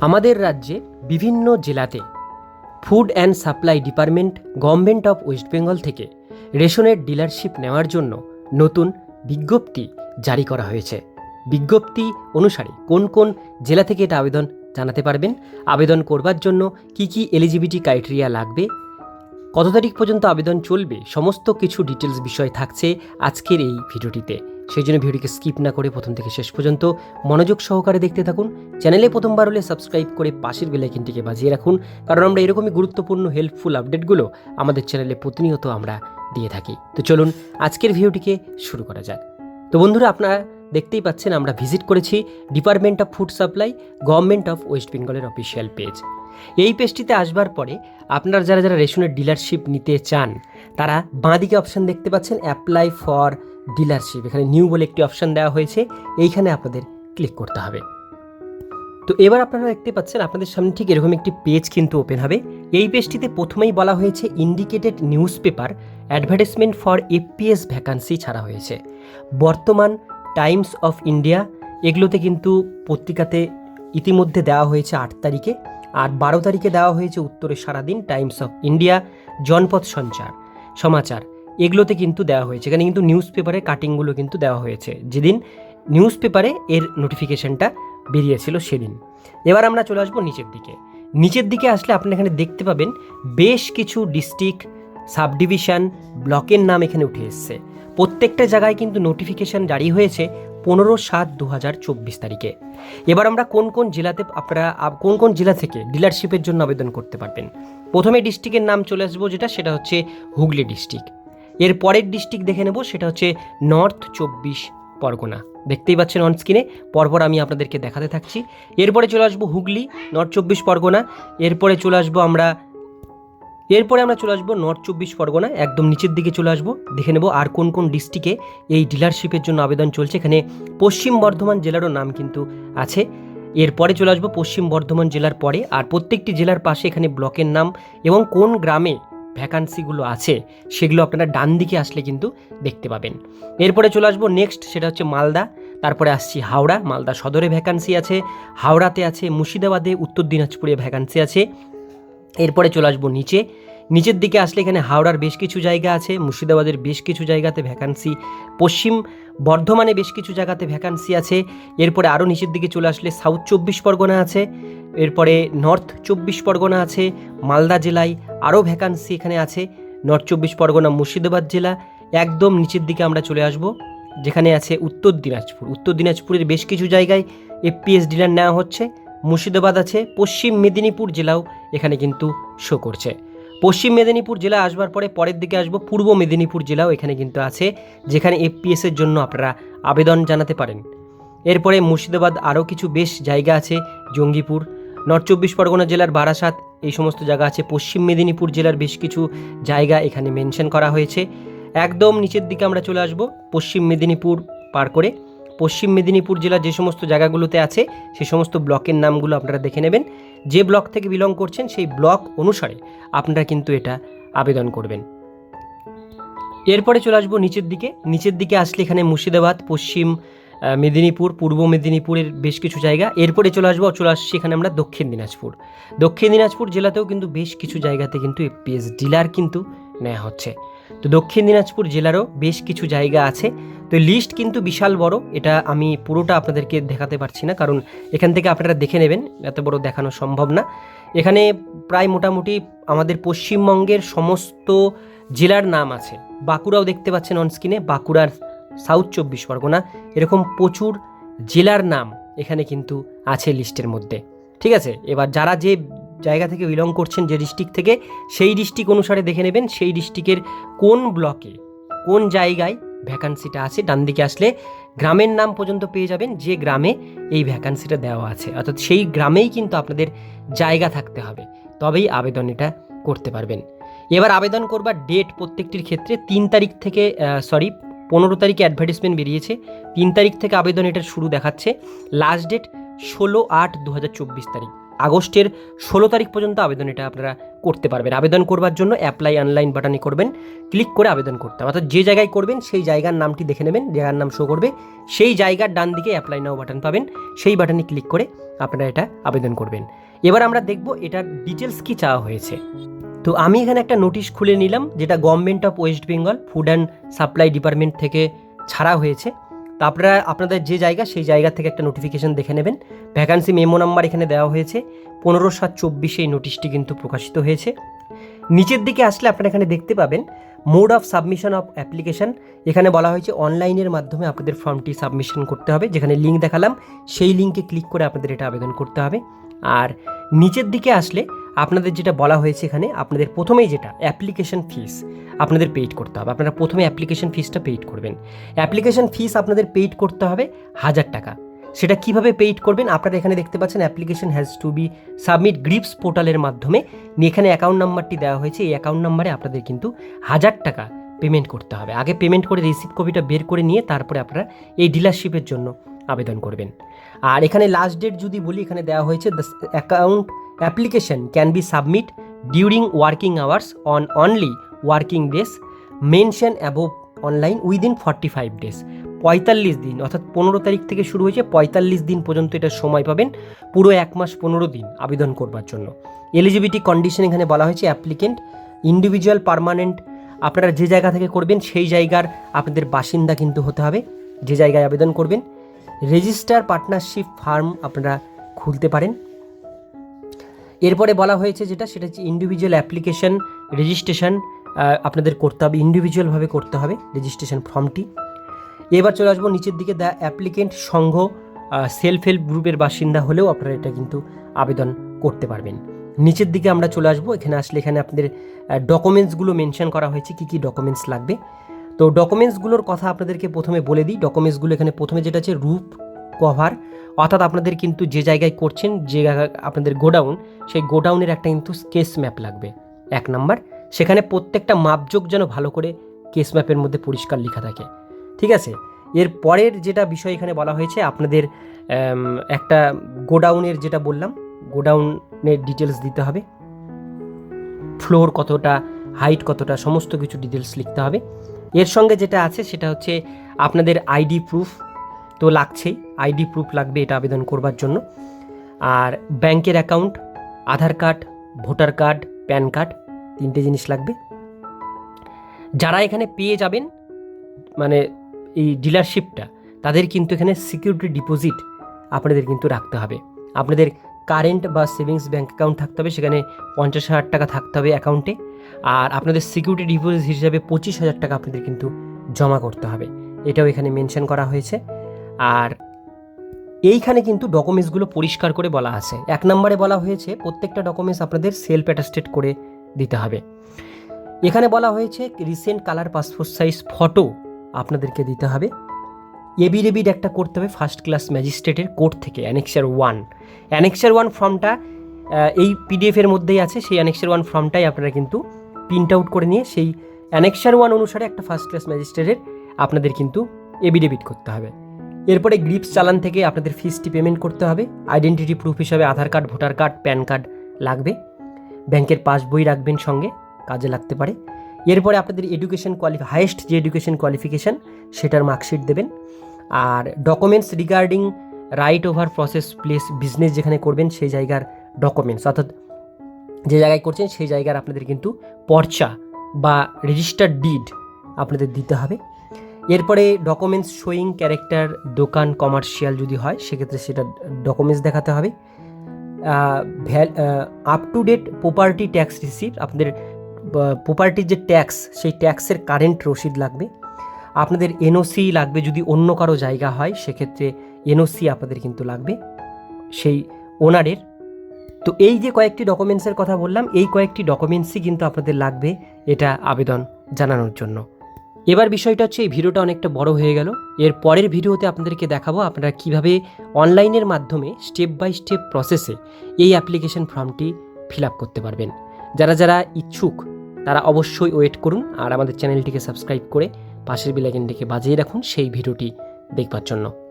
আমাদের রাজ্যে বিভিন্ন জেলাতে food and supply department government of West Bengal থেকে রেশনের ডিলারশিপ নেওয়ার জন্য নতুন বিজ্ঞপ্তি জারি করা হয়েছে। বিজ্ঞপ্তি অনুসারে কোন কোন জেলা থেকে এটা আবেদন জানাতে পারবেন, আবেদন করবার জন্য কি কি এলিজিবিলিটি ক্রাইটেরিয়া লাগবে, কত তারিখ পর্যন্ত আবেদন চলবে, সমস্ত কিছু ডিটেলস বিষয় থাকছে আজকের এই ভিডিওটিতে। সেই জন্য ভিডিওটিকে স্কিপ না করে প্রথম থেকে শেষ পর্যন্ত মনোযোগ সহকারে দেখতে থাকুন। চ্যানেলে প্রথমবার হলে সাবস্ক্রাইব করে পাশের বেলাইকিনটিকে বাজিয়ে রাখুন, কারণ আমরা এরকমই গুরুত্বপূর্ণ হেল্পফুল আপডেটগুলো আমাদের চ্যানেলে প্রতিনিয়ত আমরা দিয়ে থাকি। তো চলুন আজকের ভিডিওটিকে শুরু করা যাক। তো বন্ধুরা, আপনারা দেখতেই পাচ্ছেন আমরা ভিজিট করেছি department of food supply government of West বেঙ্গলের অফিসিয়াল পেজ এই পেজটিতে আসবার পরে আপনারা যারা যারা রেশনের ডিলারশিপ নিতে চান, তারা বাঁদিকে অপশান দেখতে পাচ্ছেন অ্যাপ্লাই ফর ডিলারশিপ এখানে নিউ বলে একটি অপশান দেওয়া হয়েছে, এইখানে আপনাদের ক্লিক করতে হবে। তো এবার আপনারা দেখতে পাচ্ছেন, আপনাদের সামনে ঠিক এরকম একটি পেজ কিন্তু ওপেন হবে। এই পেজটিতে প্রথমেই বলা হয়েছে indicated newspaper advertisement for APS vacancy ছাড়া হয়েছে। বর্তমান টাইমস অফ ইন্ডিয়া এগুলোতে কিন্তু পত্রিকাতে ইতিমধ্যে দেওয়া হয়েছে আট তারিখে, আর বারো তারিখে দেওয়া হয়েছে উত্তরে সারাদিন টাইমস অফ ইন্ডিয়া জনপথ সঞ্চার, সমাচার। এগুলোতে কিন্তু দেওয়া হয়েছে। এখানে কিন্তু নিউজ পেপারে কাটিংগুলো কিন্তু দেওয়া হয়েছে। যেদিন নিউজ পেপারে এর নোটিফিকেশনটা বেরিয়েছিল সেদিন। এবার আমরা চলে আসব নিচের দিকে। নিচের দিকে আসলে আপনি এখানে দেখতে পাবেন বেশ কিছু ডিস্ট্রিক্ট সাব ডিভিশন ব্লকের নাম এখানে উঠে এসছে। প্রত্যেকটা জায়গায় কিন্তু নোটিফিকেশন জারি হয়েছে পনেরো সাত দু হাজার চব্বিশ তারিখে। এবার আমরা কোন কোন জেলাতে আপনারা কোন কোন জেলা থেকে ডিলারশিপের জন্য আবেদন করতে পারবেন? প্রথমে ডিস্ট্রিক্টের নাম চলে আসব যেটা, সেটা হচ্ছে হুগলি ডিস্ট্রিক্ট এর পরের ডিস্ট্রিক্ট দেখে নেব, সেটা হচ্ছে নর্থ চব্বিশ পরগনা। দেখতেই পাচ্ছেন অন স্ক্রিনে পরপর আমি আপনাদেরকে দেখাতে থাকছি। এরপরে চলে আসব হুগলি নর্থ চব্বিশ পরগনা। এরপরে চলে আসব আমরা, এরপরে আমরা চলে আসব নর্থ চব্বিশ পরগনা। একদম নিচের দিকে চলে আসব। দেখে নেব আর কোন কোন ডিস্ট্রিক্টে এই ডিলারশিপের জন্য আবেদন চলছে। এখানে পশ্চিম বর্ধমান জেলারও নাম কিন্তু আছে। এরপরে চলে আসব পশ্চিম বর্ধমান জেলার পরে। আর প্রত্যেকটি জেলার পাশে এখানে ব্লকের নাম এবং কোন গ্রামে ভ্যাকান্সিগুলো আছে, সেগুলো আপনারা ডান দিকে আসলে কিন্তু দেখতে পাবেন। এরপরে চলে আসব নেক্সট সেটা হচ্ছে মালদা। তারপরে আসছি হাওড়া, মালদা সদরে ভ্যাকান্সি আছে, হাওড়াতে আছে মুর্শিদাবাদে, উত্তর দিনাজপুরে ভ্যাকান্সি আছে। এরপরে চলে আসব নিচে। নিচের দিকে আসলে এখানে হাওড়ার বেশ কিছু জায়গা আছে, মুর্শিদাবাদের বেশ কিছু জায়গাতে ভ্যাকান্সি পশ্চিম বর্ধমানে বেশ কিছু জায়গাতে ভ্যাকান্সি আছে, এরপরে আরও নিচের দিকে চলে আসলে সাউথ চব্বিশ পরগনা আছে, এরপরে নর্থ চব্বিশ পরগনা আছে, মালদা জেলায় আরও ভ্যাকান্সি এখানে আছে নর্থ চব্বিশ পরগনা, মুর্শিদাবাদ জেলা, একদম নিচের দিকে আমরা চলে আসব, যেখানে আছে উত্তর দিনাজপুর। উত্তর দিনাজপুরের বেশ কিছু জায়গায় এফপিএস ডিলার নেওয়া হচ্ছে, মুর্শিদাবাদ আছে, পশ্চিম মেদিনীপুর জেলাও এখানে কিন্তু শো করছে। পশ্চিম মেদিনীপুর জেলা আসবার পরে পরের দিকে আসব। পূর্ব মেদিনীপুর জেলাও এখানে কিন্তু আছে, যেখানে এফপিএস এর জন্য আপনারা আবেদন জানাতে পারেন। এরপরে মুর্শিদাবাদ আরও কিছু বেশ জায়গা আছে, জঙ্গিপুর, নর্থ চব্বিশ পরগনা জেলার বারাসাত, এই সমস্ত জায়গা আছে। পশ্চিম মেদিনীপুর জেলার বেশ কিছু জায়গা এখানে মেনশন করা হয়েছে। একদম নিচের দিকে আমরা চলে আসব, পশ্চিম মেদিনীপুর পার করে। পশ্চিম মেদিনীপুর জেলা যে সমস্ত জায়গাগুলোতে আছে, সে সমস্ত ব্লকের নামগুলো আপনারা দেখে নেবেন। যে ব্লক থেকে বিলং করছেন, সেই ব্লক অনুসারে আপনারা কিন্তু এটা আবেদন করবেন। এরপরে চলে আসব নিচের দিকে। নিচের দিকে আসলে এখানে মুর্শিদাবাদ, পশ্চিম মেদিনীপুর, পূর্ব মেদিনীপুরের বেশ কিছু জায়গা। এরপরে চলে আসব, চলে আসছি এখানে আমরা দক্ষিণ দিনাজপুর। দক্ষিণ দিনাজপুর জেলাতেও কিন্তু বেশ কিছু জায়গাতে কিন্তু এপিএস ডিলার কিন্তু নেওয়া হচ্ছে। তো দক্ষিণ দিনাজপুর জেলারও বেশ কিছু জায়গা আছে। তো লিস্ট কিন্তু বিশাল বড়, এটা আমি পুরোটা আপনাদেরকে দেখাতে পারছি না, কারণ এখান থেকে আপনারা দেখে নেবেন, এত বড় দেখানো সম্ভব না। এখানে প্রায় মোটামুটি আমাদের পশ্চিমবঙ্গের সমস্ত জেলার নাম আছে। বাঁকুড়াও দেখতে পাচ্ছেন অন স্ক্রিনে বাঁকুড়ার সাউথ চব্বিশ পরগনা, এরকম প্রচুর জেলার নাম এখানে কিন্তু আছে লিস্টের মধ্যে। ঠিক আছে? এবার যারা যে জায়গা থেকে বিলং করছেন যে ডিস্ট্রিক্ট থেকে, সেই ডিস্ট্রিক্ট অনুসারে দেখে নেবেন সেই ডিস্ট্রিক্টের কোন ব্লকে কোন জায়গায় ভ্যাকান্সিটা আছে, ডান দিকে আসলে গ্রামের নাম পর্যন্ত পেয়ে যাবেন যে গ্রামে এই ভ্যাকান্সিটা দেওয়া আছে। অর্থাৎ সেই গ্রামেই কিন্তু আপনাদের জায়গা থাকতে হবে, তবেই আবেদন এটা করতে পারবেন। এবার আবেদন করবার ডেট প্রত্যেকটির ক্ষেত্রে তিন তারিখ থেকে সরি পনেরো তারিখে অ্যাডভার্টিসমেন্ট বেরিয়েছে, তিন তারিখ থেকে আবেদন এটার শুরু দেখাচ্ছে। লাস্ট ডেট ষোলো আট দু তারিখ। আগস্টের ষোলো তারিখ পর্যন্ত আবেদন এটা আপনারা করতে পারবেন। আবেদন করবার জন্য অ্যাপ্লাই অনলাইন বাটনে করবেন ক্লিক করে আবেদন করতে হবে। অর্থাৎ যে জায়গায় করবেন, সেই জায়গার নামটি দেখে নেবেন, জায়গার নাম শো করবে, সেই জায়গার ডান দিকে অ্যাপ্লাই নাও বাটন পাবেন, সেই বাটনে ক্লিক করে আপনারা এটা আবেদন করবেন। এবার আমরা দেখব এটার ডিটেলস কি চাওয়া হয়েছে। তো আমি এখানে একটা নোটিশ খুলে নিলাম, যেটা government of West Bengal food and supply department থেকে ছাড়া হয়েছে। তো আপনারা, আপনাদের যে জায়গা, সেই জায়গা থেকে একটা নোটিফিকেশন দেখে নেবেন। ভ্যাকান্সি মেমো নাম্বার এখানে দেওয়া হয়েছে। পনেরো সাত চব্বিশে এই নোটিশটি কিন্তু প্রকাশিত হয়েছে। নিচের দিকে আসলে আপনারা এখানে দেখতে পাবেন mode of submission of application এখানে বলা হয়েছে অনলাইনের মাধ্যমে আপনাদের ফর্মটি সাবমিশন করতে হবে। যেখানে লিঙ্ক দেখালাম, সেই লিঙ্কে ক্লিক করে আপনাদের এটা আবেদন করতে হবে। আর নিচের দিকে আসলে আপনাদের যেটা বলা হয়েছে এখানে, আপনাদের প্রথমেই যেটা অ্যাপ্লিকেশন ফিস আপনাদের পেইড করতে হবে। আপনারা প্রথমে অ্যাপ্লিকেশন ফিসটা পেইড করবেন। অ্যাপ্লিকেশন ফিস আপনাদের পেইড করতে হবে হাজার টাকা। সেটা কীভাবে পেইড করবেন? আপনারা এখানে দেখতে পাচ্ছেন application has to be submit grips পোর্টালের মাধ্যমে। এখানে অ্যাকাউন্ট নাম্বারটি দেওয়া হয়েছে। এই অ্যাকাউন্ট নাম্বারে আপনাদের কিন্তু হাজার টাকা পেমেন্ট করতে হবে। আগে পেমেন্ট করে রিসিপ্ট কপিটা বের করে নিয়ে তারপরে আপনারা এই ডিলারশিপের জন্য আবেদন করবেন। আর এখানে লাস্ট ডেট যদি বলি, এখানে দেওয়া হয়েছে account application can be submit during working hours on only working days mention above online within forty five days পঁয়তাল্লিশ দিন, অর্থাৎ পনেরো তারিখ থেকে শুরু হয়েছে, পঁয়তাল্লিশ দিন পর্যন্ত এটা সময় পাবেন, পুরো এক মাস পনেরো দিন আবেদন করবার জন্য। এলিজিবিলিটি কন্ডিশন এখানে বলা হয়েছে অ্যাপ্লিকেন্ট ইন্ডিভিজুয়াল পারমানেন্ট আপনারা যে জায়গা থেকে করবেন সেই জায়গার আপনাদের বাসিন্দা কিন্তু হতে হবে, যে জায়গায় আবেদন করবেন। রেজিস্টার পার্টনারশিপ ফার্ম আপনারা খুলতে পারেন। এরপরে বলা হয়েছে যেটা, সেটা হচ্ছে ইন্ডিভিজুয়াল অ্যাপ্লিকেশন রেজিস্ট্রেশন আপনাদের করতে হবে ইন্ডিভিজুয়ালভাবে করতে হবে রেজিস্ট্রেশন ফর্মটি এবার চলে আসব নিচের দিকে দ্য অ্যাপ্লিকেন্ট সংঘ সেলফ হেল্প গ্রুপের বাসিন্দা হলেও আপনারা এটা কিন্তু আবেদন করতে পারবেন। নিচের দিকে আমরা চলে আসব, এখানে আসলে এখানে আপনাদের ডকুমেন্টসগুলো মেনশন করা হয়েছে, কী কী ডকুমেন্টস লাগবে। তো ডকুমেন্টসগুলোর কথা আপনাদেরকে প্রথমে বলে দিই। ডকুমেন্টসগুলো এখানে প্রথমে যেটা আছে, রূপ কভার অর্থাৎ আপনাদের কিন্তু যে জায়গায় করছেন, যে আপনাদের গোডাউন, সেই গোডাউনের একটা কিন্তু কেস ম্যাপ লাগবে। এক নাম্বার, সেখানে প্রত্যেকটা মাপযোগ যেন ভালো করে কেস ম্যাপের মধ্যে পরিষ্কার লেখা থাকে। ঠিক আছে? এর পরের যেটা বিষয় এখানে বলা হয়েছে, আপনাদের একটা গোডাউনের যেটা বললাম, গোডাউনের ডিটেলস দিতে হবে। ফ্লোর কতটা হাইট কতটা, সমস্ত কিছু ডিটেলস লিখতে হবে। এর সঙ্গে যেটা আছে, সেটা হচ্ছে আপনাদের আইডি প্রুফ তো লাগছেই। আইডি প্রুফ লাগবে এটা আবেদন করবার জন্য। আর ব্যাংকের account, Aadhaar card, voter card, PAN card তিনটে জিনিস লাগবে। যারা এখানে পেয়ে যাবেন মানে এই ডিলারশিপটা, তাদের কিন্তু এখানে সিকিউরিটি ডিপোজিট আপনাদের কিন্তু রাখতে হবে। আপনাদের কারেন্ট বা সেভিংস ব্যাঙ্ক অ্যাকাউন্ট থাকতে হবে, সেখানে পঞ্চাশ হাজার টাকা থাকতে হবে অ্যাকাউন্টে। আর আপনাদের সিকিউরিটি ডিপোজিট হিসাবে পঁচিশ হাজার টাকা আপনাদের কিন্তু জমা করতে হবে। এটাও এখানে মেনশন করা হয়েছে। আর এইখানে কিন্তু ডকুমেন্টসগুলো পরিষ্কার করে বলা আছে। এক নম্বরে বলা হয়েছে, প্রত্যেকটা ডকুমেন্টস আপনাদের সেলফ অ্যাটাস্টেড করে দিতে হবে। এখানে বলা হয়েছে recent colour passport size photo আপনাদেরকে দিতে হবে। এবিডেবিট একটা করতে হবে ফার্স্ট ক্লাস ম্যাজিস্ট্রেটের কোর্ট থেকে অ্যানেক্সার ওয়ান অ্যানেক্সার ওয়ান ফর্মটা এই পিডিএফের মধ্যেই আছে, সেই অ্যানেক্সার ওয়ান ফর্মটাই আপনারা কিন্তু প্রিন্ট আউট করে নিয়ে সেই অ্যানেক্সার ওয়ান অনুসারে একটা ফার্স্ট ক্লাস ম্যাজিস্ট্রেটের আপনাদের কিন্তু এবিডেবিট করতে হবে। এরপরে গ্রিপস চালান থেকে আপনাদের ফিসটি পেমেন্ট করতে হবে। আইডেন্টিটি প্রুফ হিসাবে Aadhaar card, voter card, PAN card লাগবে। ব্যাংকের পাসবই রাখবেন সঙ্গে, কাজে লাগতে পারে। এরপরে আপনাদের এডুকেশন কোয়ালিফি, হাইয়েস্ট যে এডুকেশন কোয়ালিফিকেশান, সেটার মার্কশিট দেবেন। আর documents regarding right over process place business যেখানে করবেন, সেই জায়গার ডকুমেন্টস। অর্থাৎ যে জায়গায় করছেন, সেই জায়গার আপনাদের কিন্তু পর্চা বা রেজিস্টার্ড ডিড আপনাদের দিতে হবে। এরপরে ডকুমেন্টস শোয়িং ক্যারেক্টার দোকান কমার্শিয়াল যদি হয়, সেক্ষেত্রে সেটা ডকুমেন্টস দেখাতে হবে। Up to date property tax receipt আপনাদের প্রপার্টির যে ট্যাক্স সেই ট্যাক্সের কারেন্ট রসিদ লাগবে। আপনাদের এনওসি লাগবে যদি অন্য কারও জায়গা হয়, সেক্ষেত্রে এনওসি আপনাদের কিন্তু লাগবে, সেই ওনারের তো এই যে কয়েকটি ডকুমেন্টসের কথা বললাম, এই কয়েকটি ডকুমেন্টসই কিন্তু আপনাদের লাগবে এটা আবেদন জানানোর জন্য। এবার বিষয়টা হচ্ছে এই ভিডিওটা অনেকটা বড় হয়ে গেল। এর পরের ভিডিওতে আপনাদেরকে দেখাবো আপনারা কীভাবে অনলাইনের মাধ্যমে স্টেপ বাই স্টেপ প্রসেসে এই অ্যাপ্লিকেশন ফর্মটি ফিল আপ করতে পারবেন। যারা যারা ইচ্ছুক, তারা অবশ্যই ওয়েট করুন আর আমাদের চ্যানেলটিকে সাবস্ক্রাইব করে পাশের বিলাইকেনটিকে বাজিয়ে রাখুন সেই ভিডিওটি দেখবার জন্য।